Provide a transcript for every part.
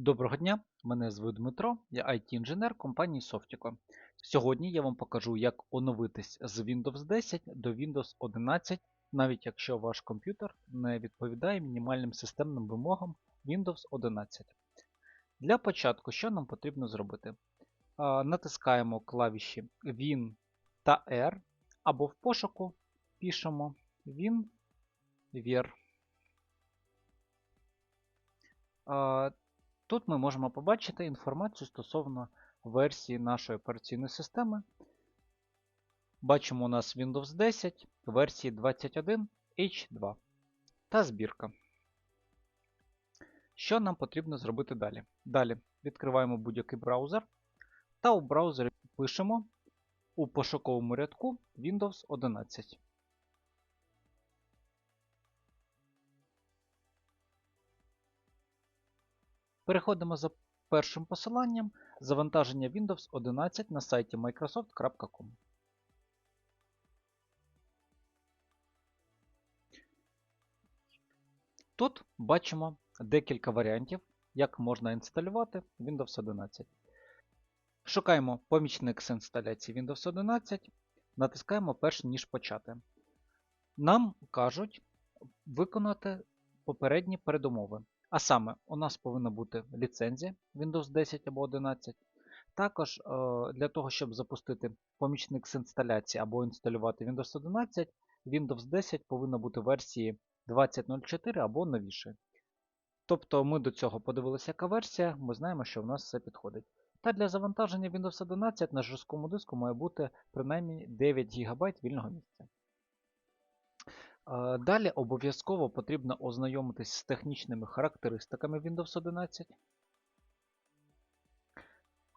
Доброго дня, мене звуть Дмитро, я IT-інженер компанії Softico. Сьогодні я вам покажу, як оновитись з Windows 10 до Windows 11, навіть якщо ваш комп'ютер не відповідає мінімальним системним вимогам Windows 11. Для початку, що нам потрібно зробити? Натискаємо клавіші Win та R, або в пошуку пишемо Win Ver. Тут ми можемо побачити інформацію стосовно версії нашої операційної системи. Бачимо у нас Windows 10 версії 21H2 та збірка. Що нам потрібно зробити далі? Далі відкриваємо будь-який браузер та у браузері пишемо у пошуковому рядку Windows 11. Переходимо за першим посиланням завантаження Windows 11 на сайті microsoft.com. Тут бачимо декілька варіантів, як можна інсталювати Windows 11. Шукаємо помічник з інсталяції Windows 11, натискаємо перш ніж почати. Нам кажуть виконати попередні передумови. А саме, у нас повинна бути ліцензія Windows 10 або 11. Також е, для того, щоб запустити помічник з інсталяції або інсталювати Windows 11, Windows 10 повинна бути версії 20.04 або новіше. Тобто ми до цього подивилися, яка версія, ми знаємо, що в нас все підходить. Та для завантаження Windows 11 на жорсткому диску має бути принаймні 9 ГБ вільного місця. Далі обов'язково потрібно ознайомитись з технічними характеристиками Windows 11.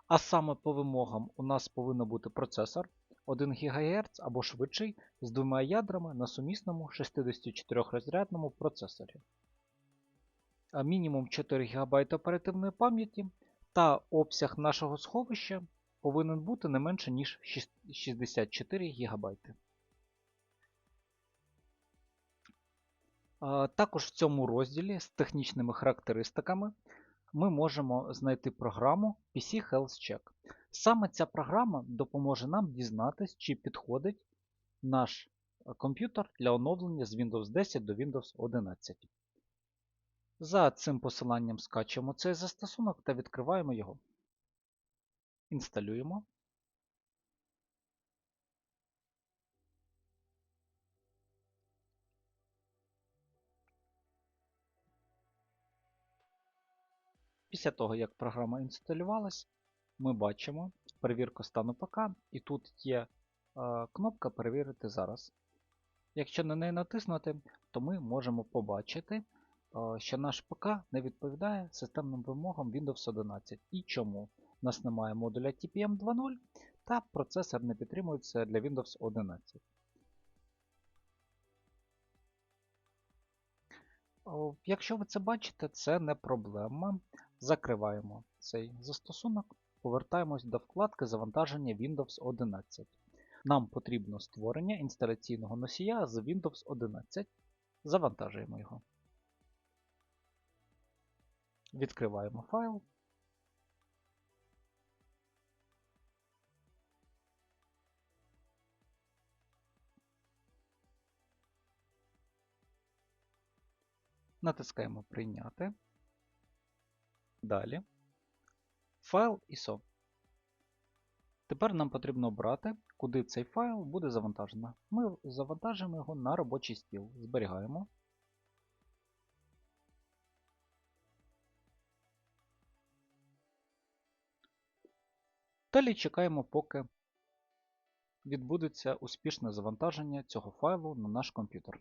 А саме по вимогам у нас повинен бути процесор 1 ГГц або швидший з двома ядрами на сумісному 64-розрядному процесорі. Мінімум 4 ГБ оперативної пам'яті та обсяг нашого сховища повинен бути не менше, ніж 64 ГБ. Також в цьому розділі з технічними характеристиками ми можемо знайти програму PC Health Check. Саме ця програма допоможе нам дізнатися, чи підходить наш комп'ютер для оновлення з Windows 10 до Windows 11. За цим посиланням скачуємо цей застосунок та відкриваємо його. Інсталюємо. Після того, як програма інсталювалась, ми бачимо перевірку стану ПК, і тут є е, кнопка Перевірити зараз. Якщо на неї натиснути, то ми можемо побачити, е, що наш ПК не відповідає системним вимогам Windows 11. І чому? У нас немає модуля TPM 2.0 та процесор не підтримується для Windows 11. Якщо ви це бачите, це не проблема. Закриваємо цей застосунок, повертаємось до вкладки завантаження Windows 11. Нам потрібно створення інсталяційного носія з Windows 11. Завантажуємо його. Відкриваємо файл. Натискаємо Прийняти. Далі. Файл ISO. Тепер нам потрібно обрати, куди цей файл буде завантажено. Ми завантажимо його на робочий стіл. Зберігаємо. Далі чекаємо, поки відбудеться успішне завантаження цього файлу на наш комп'ютер.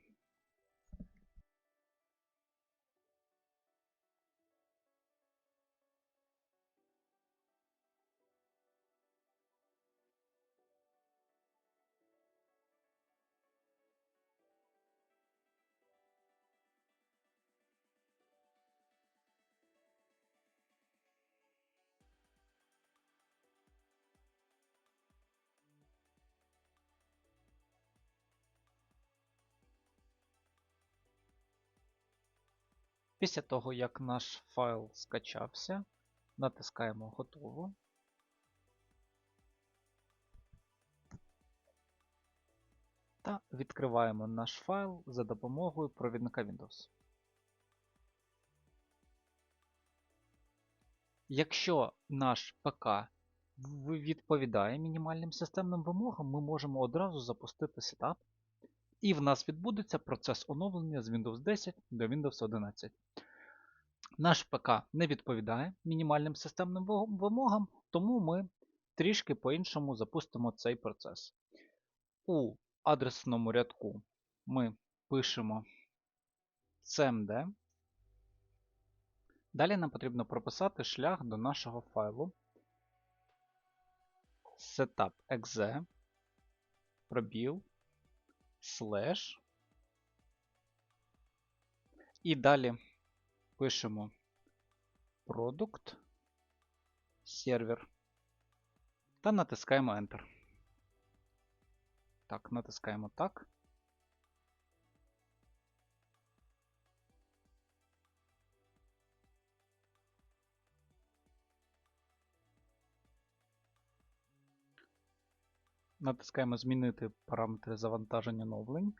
Після того, як наш файл скачався, натискаємо Готово. Та відкриваємо наш файл за допомогою провідника Windows. Якщо наш ПК відповідає мінімальним системним вимогам, ми можемо одразу запустити сетап, і в нас відбудеться процес оновлення з Windows 10 до Windows 11. Наш ПК не відповідає мінімальним системним вимогам, тому ми трішки по-іншому запустимо цей процес. У адресному рядку ми пишемо cmd. Далі нам потрібно прописати шлях до нашого файлу setup.exe пробіл слеш. І далі пишемо Product сервер та натискаємо Enter. Так, натискаємо так. Натискаємо Змінити параметри завантаження оновлень.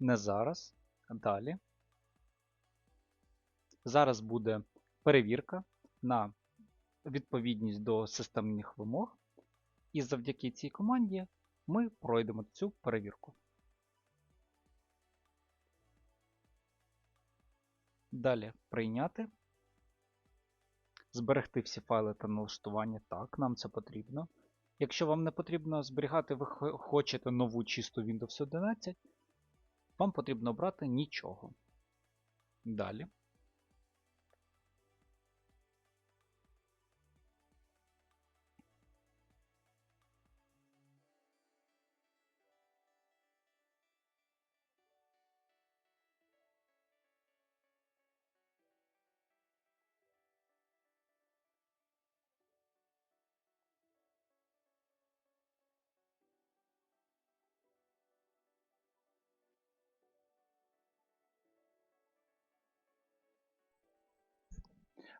Не зараз. Далі. Зараз буде перевірка на відповідність до системних вимог. І завдяки цій команді ми пройдемо цю перевірку. Далі прийняти. Зберегти всі файли та налаштування. Так, нам це потрібно. Якщо вам не потрібно зберігати, ви хочете нову чисту Windows 11, вам потрібно обрати нічого. Далі.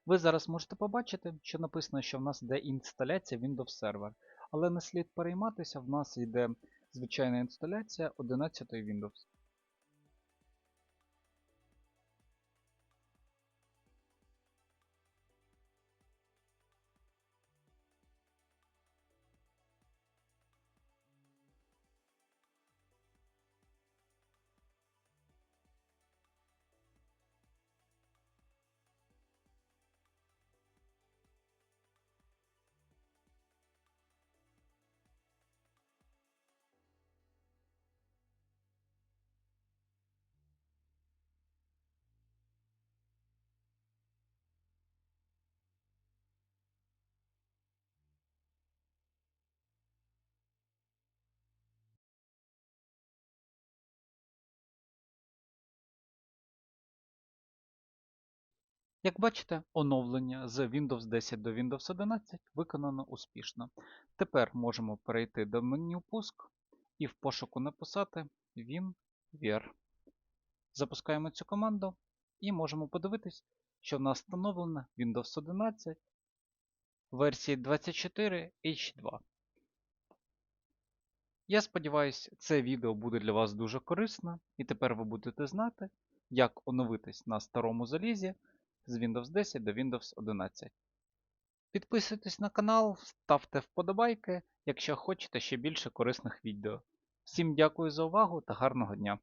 Ви зараз можете побачити, що написано, що в нас йде інсталяція Windows Server. Але не слід перейматися, в нас йде звичайна інсталяція 11 Windows. Як бачите, оновлення з Windows 10 до Windows 11 виконано успішно. Тепер можемо перейти до меню Пуск і в пошуку написати WinVer. Запускаємо цю команду і можемо подивитись, що в нас встановлено Windows 11 версії 24H2. Я сподіваюся, це відео буде для вас дуже корисно, і тепер ви будете знати, як оновитись на старому залізі з Windows 10 до Windows 11. Підписуйтесь на канал, ставте вподобайки, якщо хочете ще більше корисних відео. Всім дякую за увагу та гарного дня!